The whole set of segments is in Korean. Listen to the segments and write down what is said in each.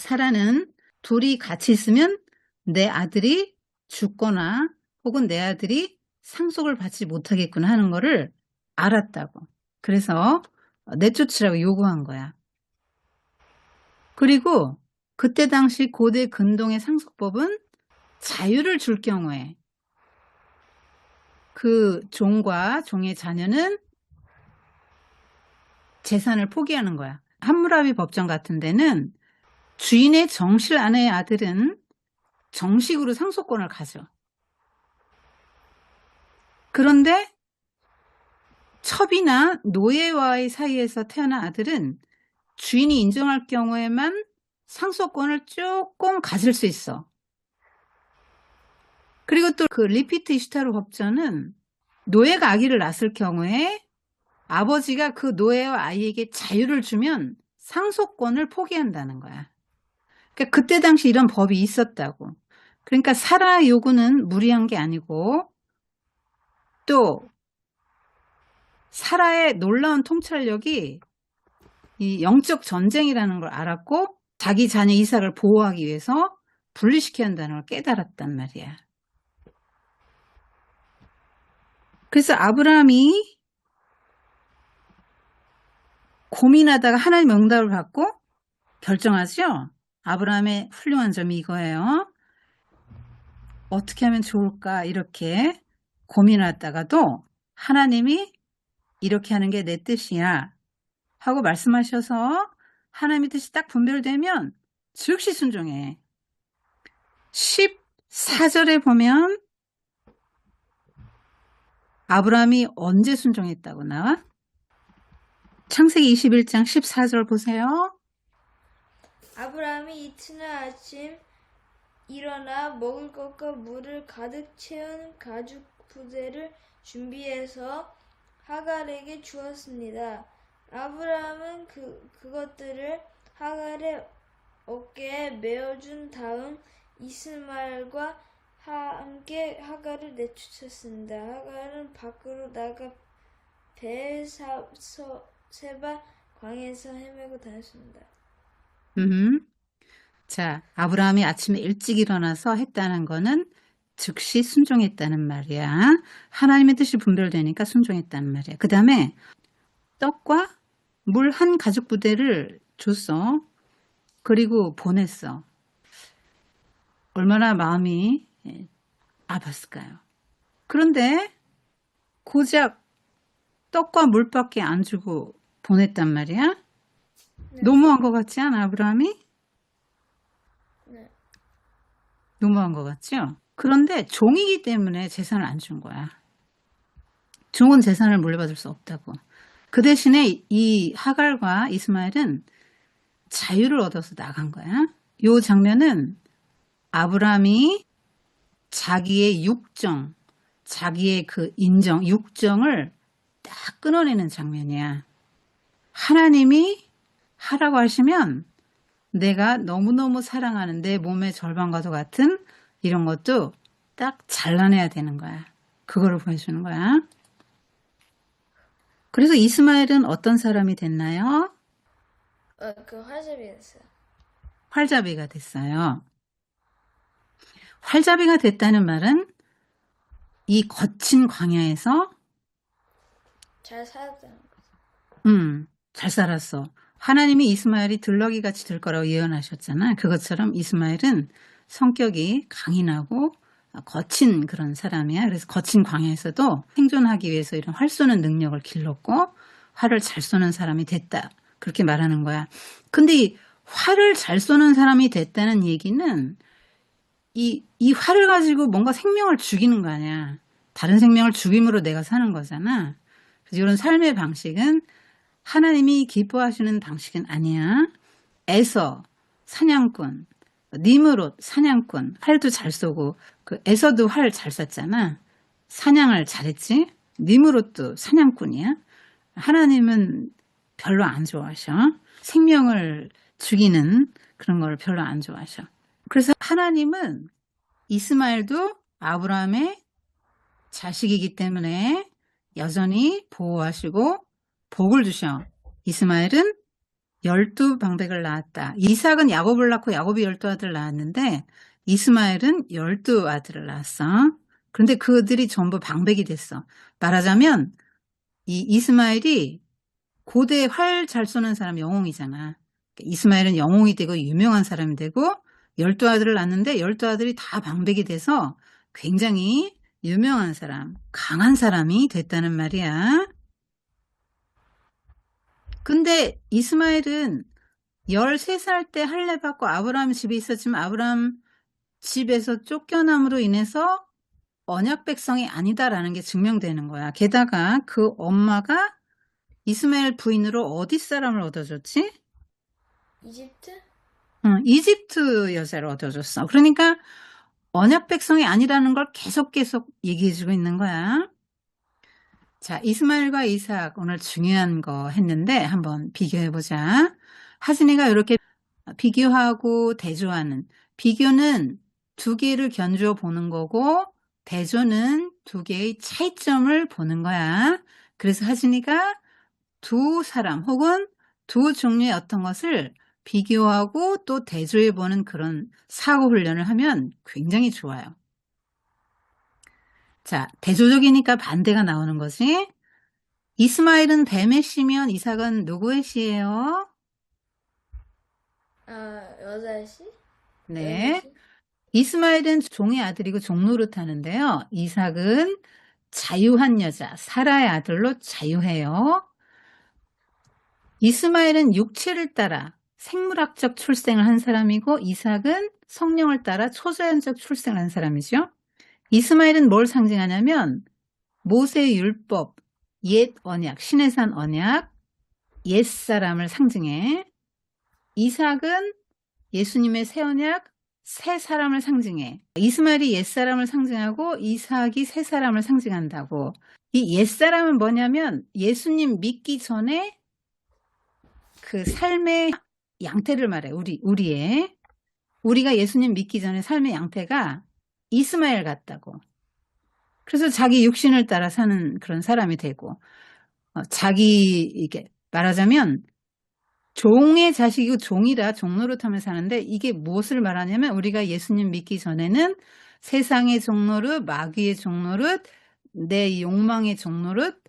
사라는 둘이 같이 있으면 내 아들이 죽거나 혹은 내 아들이 상속을 받지 못하겠구나 하는 거를 알았다고. 그래서 내쫓으라고 요구한 거야. 그리고 그때 당시 고대 근동의 상속법은 자유를 줄 경우에 그 종과 종의 자녀는 재산을 포기하는 거야. 함무라비 법정 같은 데는 주인의 정실 아내의 아들은 정식으로 상속권을 가져. 그런데 첩이나 노예와의 사이에서 태어난 아들은 주인이 인정할 경우에만 상속권을 조금 가질 수 있어. 그리고 또 그 리피트 이슈타르 법전은 노예가 아기를 낳았을 경우에 아버지가 그 노예와 아이에게 자유를 주면 상속권을 포기한다는 거야. 그러니까 그때 당시 이런 법이 있었다고. 그러니까 사라 요구는 무리한 게 아니고 또 사라의 놀라운 통찰력이 이 영적 전쟁이라는 걸 알았고 자기 자녀 이삭을 보호하기 위해서 분리시켜야 한다는 걸 깨달았단 말이야. 그래서 아브라함이 고민하다가 하나님 응답을 받고 결정하죠. 아브라함의 훌륭한 점이 이거예요. 어떻게 하면 좋을까 이렇게 고민하다가도 하나님이 이렇게 하는 게 내 뜻이야 하고 말씀하셔서 하나님의 뜻이 딱 분별되면 즉시 순종해. 14절에 보면 아브라함이 언제 순종했다고 나와? 창세기 21장 14절 보세요. 아브라함이 이튿날 아침 일어나 먹을 것과 물을 가득 채운 가죽 부대를 준비해서 하갈에게 주었습니다. 아브라함은 그, 그것들을 하갈의 어깨에 메어준 다음 이스마엘과 함께 하갈을 내쫓았습니다. 하갈은 밖으로 나가 베사바 광에서 헤매고 다녔습니다. 음. 자, 아브라함이 아침에 일찍 일어나서 했다는 거는 즉시 순종했다는 말이야. 하나님의 뜻이 분별되니까 순종했다는 말이야. 그 다음에 떡과 물 한 가죽 부대를 줬어. 그리고 보냈어. 얼마나 마음이 예, 아팠을까요? 그런데 고작 떡과 물밖에 안 주고 보냈단 말이야? 네. 너무한 것 같지 않아, 아브라함이? 네. 너무한 것 같죠? 그런데 종이기 때문에 재산을 안 준 거야. 종은 재산을 물려받을 수 없다고. 그 대신에 이 하갈과 이스마엘은 자유를 얻어서 나간 거야. 요 장면은 아브라함이 자기의 육정, 자기의 그 인정, 육정을 딱 끊어내는 장면이야. 하나님이 하라고 하시면 내가 너무너무 사랑하는 내 몸의 절반과도 같은 이런 것도 딱 잘라내야 되는 거야. 그거를 보여주는 거야. 그래서 이스마엘은 어떤 사람이 됐나요? 어, 그 화접이 됐어요. 활자비가 됐어요. 활자비가 됐다는 말은 이 거친 광야에서 잘 살았다는 거죠. 음, 잘 살았어. 하나님이 이스마엘이 들러기 같이 될 거라고 예언하셨잖아. 그것처럼 이스마엘은 성격이 강인하고 거친 그런 사람이야. 그래서 거친 광야에서도 생존하기 위해서 이런 활 쏘는 능력을 길렀고 활을 잘 쏘는 사람이 됐다. 그렇게 말하는 거야. 근데 이 활을 잘 쏘는 사람이 됐다는 얘기는 이, 이 활을 가지고 뭔가 생명을 죽이는 거 아니야. 다른 생명을 죽임으로 내가 사는 거잖아. 그래서 이런 삶의 방식은 하나님이 기뻐하시는 방식은 아니야. 에서 사냥꾼, 니무롯 사냥꾼, 활도 잘 쏘고 그 에서도 활 잘 쐈잖아. 사냥을 잘했지. 니무롯도 사냥꾼이야. 하나님은 별로 안 좋아하셔. 생명을 죽이는 그런 걸 별로 안 좋아하셔. 그래서 하나님은 이스마엘도 아브라함의 자식이기 때문에 여전히 보호하시고 복을 주셔. 이스마엘은 열두 방백을 낳았다. 이삭은 야곱을 낳고 야곱이 열두 아들 낳았는데 이스마엘은 열두 아들을 낳았어. 그런데 그들이 전부 방백이 됐어. 말하자면 이 이스마엘이 고대 활 잘 쏘는 사람 영웅이잖아. 이스마엘은 영웅이 되고 유명한 사람이 되고 열두 아들을 낳았는데 열두 아들이 다 방백이 돼서 굉장히 유명한 사람, 강한 사람이 됐다는 말이야. 근데 이스마엘은 13살 때 할례 받고 아브라함 집에 있었지만 아브라함 집에서 쫓겨남으로 인해서 언약 백성이 아니다라는 게 증명되는 거야. 게다가 그 엄마가 이스마엘 부인으로 어디 사람을 얻어줬지? 이집트? 응, 이집트 여자를 얻어줬어. 그러니까 언약 백성이 아니라는 걸 계속 계속 얘기해주고 있는 거야. 자, 이스마엘과 이삭 오늘 중요한 거 했는데 한번 비교해 보자. 하진이가 이렇게 비교하고 대조하는 비교는 두 개를 견주어 보는 거고 대조는 두 개의 차이점을 보는 거야. 그래서 하진이가 두 사람 혹은 두 종류의 어떤 것을 비교하고 또 대조해 보는 그런 사고 훈련을 하면 굉장히 좋아요. 자, 대조적이니까 반대가 나오는 거지. 이스마엘은 뱀의 씨면 이삭은 누구의 씨예요? 아, 여자의 씨? 네. 씨? 이스마엘은 종의 아들이고 종노릇 하는데요. 이삭은 자유한 여자, 사라의 아들로 자유해요. 이스마엘은 육체를 따라 생물학적 출생을 한 사람이고 이삭은 성령을 따라 초자연적 출생을 한 사람이죠. 이스마엘은 뭘 상징하냐면 모세의 율법, 옛 언약, 신의 산 언약, 옛 사람을 상징해. 이삭은 예수님의 새 언약, 새 사람을 상징해. 이스마엘이 옛 사람을 상징하고 이삭이 새 사람을 상징한다고. 이 옛 사람은 뭐냐면 예수님 믿기 전에 그 삶의 양태를 말해. 우리 우리의 우리가 예수님 믿기 전에 삶의 양태가 이스마엘 같다고. 그래서 자기 육신을 따라 사는 그런 사람이 되고 어, 자기 이게 말하자면 종의 자식이고 종이라 종노릇하며 사는데 이게 무엇을 말하냐면 우리가 예수님 믿기 전에는 세상의 종노릇, 마귀의 종노릇, 내 욕망의 종노릇,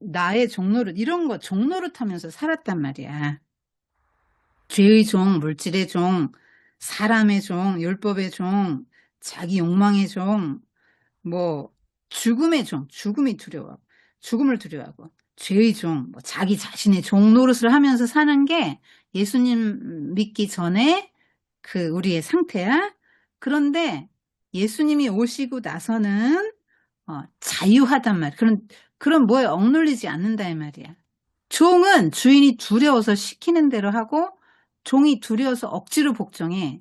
나의 종노릇 이런 거 종노릇하면서 살았단 말이야. 죄의 종, 물질의 종, 사람의 종, 율법의 종, 자기 욕망의 종, 뭐 죽음의 종, 죽음이 두려워, 죽음을 두려워하고 죄의 종, 뭐 자기 자신의 종 노릇을 하면서 사는 게 예수님 믿기 전에 그 우리의 상태야. 그런데 예수님이 오시고 나서는 어, 자유하단 말. 그런 그런 뭐에 억눌리지 않는다 이 말이야. 종은 주인이 두려워서 시키는 대로 하고 종이 두려워서 억지로 복종해.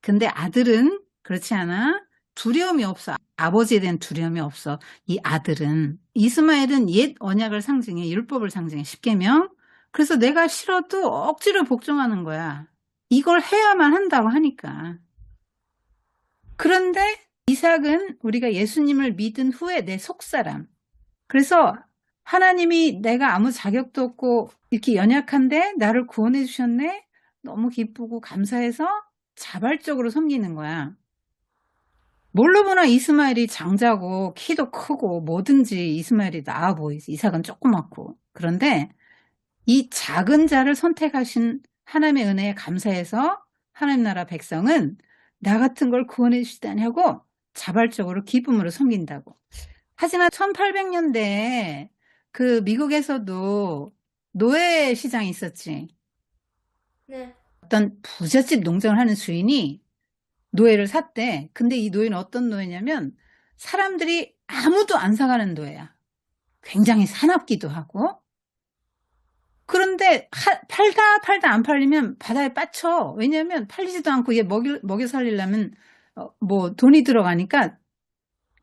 근데 아들은 그렇지 않아? 두려움이 없어. 아버지에 대한 두려움이 없어. 이 아들은. 이스마엘은 옛 언약을 상징해. 율법을 상징해. 십계명. 그래서 내가 싫어도 억지로 복종하는 거야. 이걸 해야만 한다고 하니까. 그런데 이삭은 우리가 예수님을 믿은 후에 내 속사람. 그래서 하나님이 내가 아무 자격도 없고 이렇게 연약한데 나를 구원해 주셨네? 너무 기쁘고 감사해서 자발적으로 섬기는 거야. 뭘로 보나 이스마엘이 장자고 키도 크고 뭐든지 이스마엘이 나아 보이지. 이삭은 조그맣고. 그런데 이 작은 자를 선택하신 하나님의 은혜에 감사해서 하나님 나라 백성은 나 같은 걸 구원해 주시다니 하고 자발적으로 기쁨으로 섬긴다고. 하지만 1800년대에 그 미국에서도 노예 시장이 있었지. 네. 어떤 부잣집 농장을 하는 주인이 노예를 샀대. 근데 이 노예는 어떤 노예냐면 사람들이 아무도 안 사가는 노예야. 굉장히 사납기도 하고. 그런데 하- 팔다 팔다 안 팔리면 바다에 빠쳐. 왜냐면 팔리지도 않고 얘 먹여, 먹여 살리려면 어, 뭐 돈이 들어가니까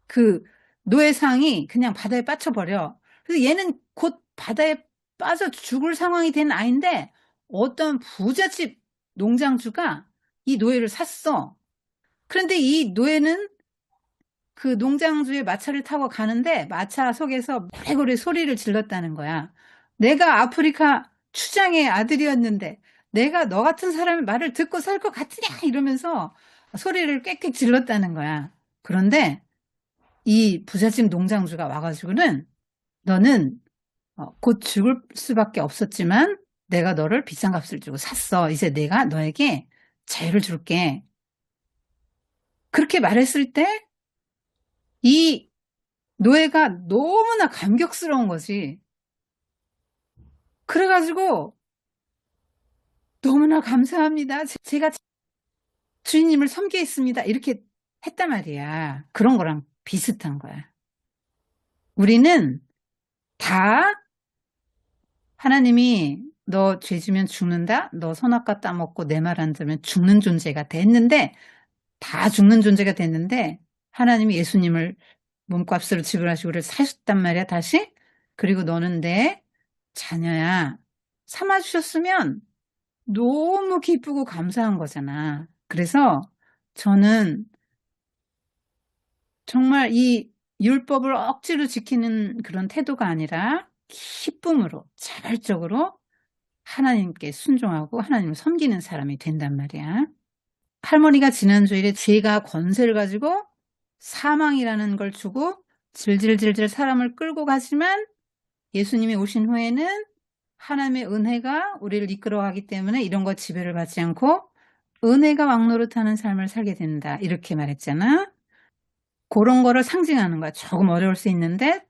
그 노예상이 그냥 바다에 빠쳐버려. 그래서 얘는 곧 바다에 빠져 죽을 상황이 된 아이인데 어떤 부잣집 농장주가 이 노예를 샀어. 그런데 이 노예는 그 농장주의 마차를 타고 가는데 마차 속에서 고래고래 소리를 질렀다는 거야. 내가 아프리카 추장의 아들이었는데 내가 너 같은 사람의 말을 듣고 살 것 같으냐 이러면서 소리를 꽥꽥 질렀다는 거야. 그런데 이 부잣집 농장주가 와가지고는 너는 어, 곧 죽을 수밖에 없었지만 내가 너를 비싼 값을 주고 샀어. 이제 내가 너에게 자유를 줄게. 그렇게 말했을 때 이 노예가 너무나 감격스러운 거지. 그래가지고 너무나 감사합니다. 제- 제가 주인님을 섬기겠습니다. 이렇게 했단 말이야. 그런 거랑 비슷한 거야. 우리는 다 하나님이 너 죄지면 죽는다? 너 선악과 따먹고 내 말 안 들으면 죽는 존재가 됐는데 다 죽는 존재가 됐는데 하나님이 예수님을 몸값으로 지불하시고 우리를 사셨단 말이야 다시? 그리고 너는 내 자녀야. 삼아주셨으면 너무 기쁘고 감사한 거잖아. 그래서 저는 정말 이 율법을 억지로 지키는 그런 태도가 아니라 기쁨으로 자발적으로 하나님께 순종하고 하나님을 섬기는 사람이 된단 말이야. 할머니가 지난 주일에 죄가 권세를 가지고 사망이라는 걸 주고 질질질질 사람을 끌고 가지만 예수님이 오신 후에는 하나님의 은혜가 우리를 이끌어가기 때문에 이런 거 지배를 받지 않고 은혜가 왕노릇하는 삶을 살게 된다. 이렇게 말했잖아. 그런 거를 상징하는 거야. 조금 어려울 수 있는데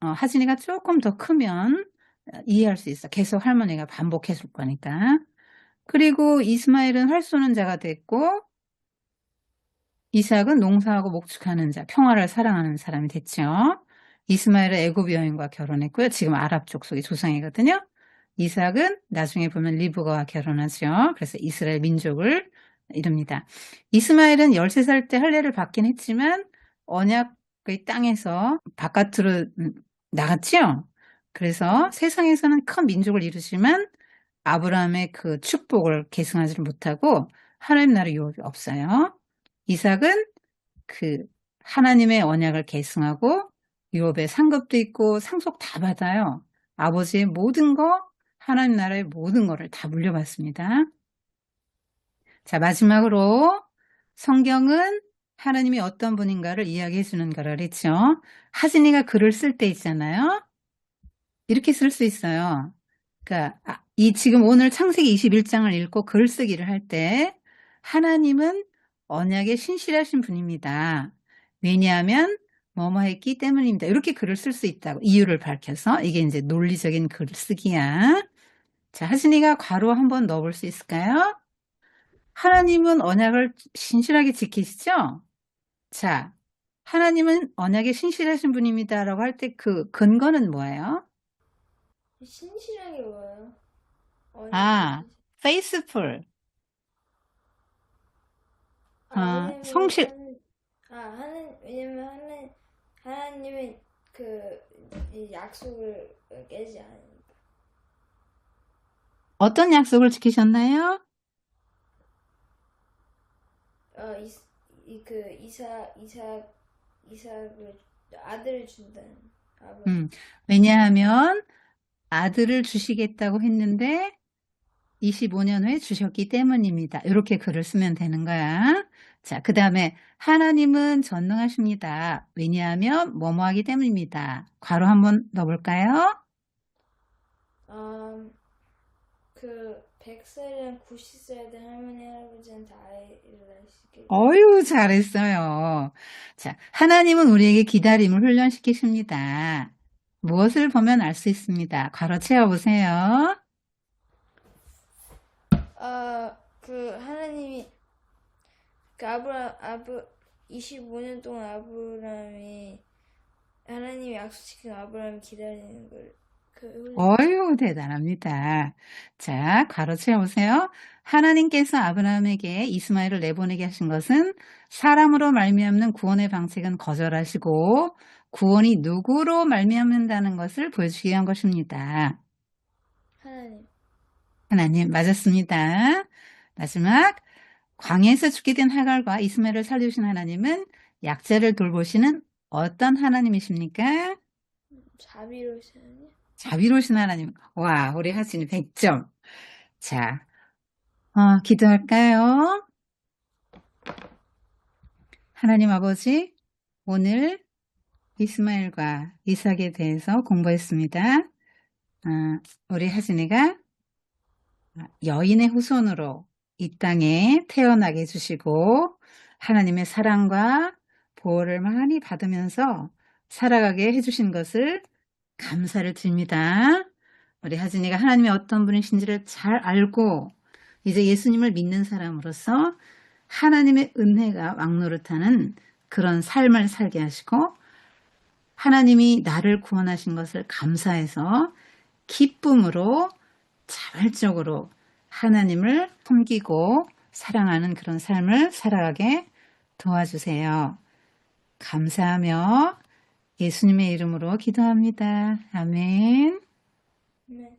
어, 하진이가 조금 더 크면 어, 이해할 수 있어. 계속 할머니가 반복해 줄 거니까. 그리고 이스마엘은 활 쏘는 자가 됐고 이삭은 농사하고 목축하는 자, 평화를 사랑하는 사람이 됐죠. 이스마엘은 애굽 여인과 결혼했고요. 지금 아랍 족속의 조상이거든요. 이삭은 나중에 보면 리브가와 결혼하죠. 그래서 이스라엘 민족을 이룹니다. 이스마엘은 13살 때 할례를 받긴 했지만 언약의 땅에서 바깥으로 음, 나갔죠. 그래서 세상에서는 큰 민족을 이루지만 아브라함의 그 축복을 계승하지 못하고 하나님 나라 유업이 없어요. 이삭은 그 하나님의 언약을 계승하고 유업의 상급도 있고 상속 다 받아요. 아버지의 모든 거, 하나님 나라의 모든 거를 다 물려받습니다. 자, 마지막으로 성경은 하나님이 어떤 분인가를 이야기해 주는 거라 그랬죠. 하진이가 글을 쓸 때 있잖아요. 이렇게 쓸 수 있어요. 그러니까 아, 이 지금 오늘 창세기 21장을 읽고 글쓰기를 할 때 하나님은 언약에 신실하신 분입니다. 왜냐하면 뭐뭐 했기 때문입니다. 이렇게 글을 쓸 수 있다고 이유를 밝혀서 이게 이제 논리적인 글쓰기야. 자, 하진이가 괄호 한번 넣어볼 수 있을까요? 하나님은 언약을 신실하게 지키시죠? 자, 하나님은 언약에 신실하신 분입니다 라고 할 때 그 근거는 뭐예요? 신실한 게 뭐예요? 아, faithful. 아, 아, 성실. 하는- 아, 하는 왜냐면 하는 하나님은 그이 약속을 깨지 않으니까. 어떤 약속을 지키셨나요? 어, 이그 이사 이사 이삭을 아들을 준다는 아버지. 음, 왜냐하면 아들을 주시겠다고 했는데 25년 후에 주셨기 때문입니다. 이렇게 글을 쓰면 되는 거야. 자, 그 다음에 하나님은 전능하십니다. 왜냐하면 뭐뭐 하기 때문입니다. 괄호 한번 넣어볼까요? 음, 그 100살이랑 90살 된 할머니 할아버지는 다 일어나시게. 어유 잘했어요. 자, 하나님은 우리에게 기다림을 훈련시키십니다. 무엇을 보면 알 수 있습니다. 괄호 채워보세요. 아, 그 하나님이 그 아브라 아브 25년 동안 아브라함이 하나님이 약속시킨 아브라함이 기다리는 걸그 훈련. 어유 대단합니다. 자, 괄호 채워보세요. 하나님께서 아브라함에게 이스마엘을 내보내게 하신 것은 사람으로 말미암는 구원의 방식은 거절하시고 구원이 누구로 말미암는다는 것을 보여주기 위한 것입니다. 하나님. 하나님 맞았습니다. 마지막 광야에서 죽게 된 하갈과 이스마엘을 살려주신 하나님은 약자를 돌보시는 어떤 하나님이십니까? 자비로우신 하나님. 자비로우신 하나님. 와, 우리 하진이 100점. 자, 어, 기도할까요? 하나님 아버지, 오늘 이스마엘과 이삭에 대해서 공부했습니다. 아, 우리 하진이가 여인의 후손으로 이 땅에 태어나게 해주시고 하나님의 사랑과 보호를 많이 받으면서 살아가게 해주신 것을 감사를 드립니다. 우리 하진이가 하나님의 어떤 분이신지를 잘 알고 이제 예수님을 믿는 사람으로서 하나님의 은혜가 왕노릇하는 그런 삶을 살게 하시고 하나님이 나를 구원하신 것을 감사해서 기쁨으로 자발적으로 하나님을 섬기고 사랑하는 그런 삶을 살아가게 도와주세요. 감사하며 예수님의 이름으로 기도합니다. 아멘. 네.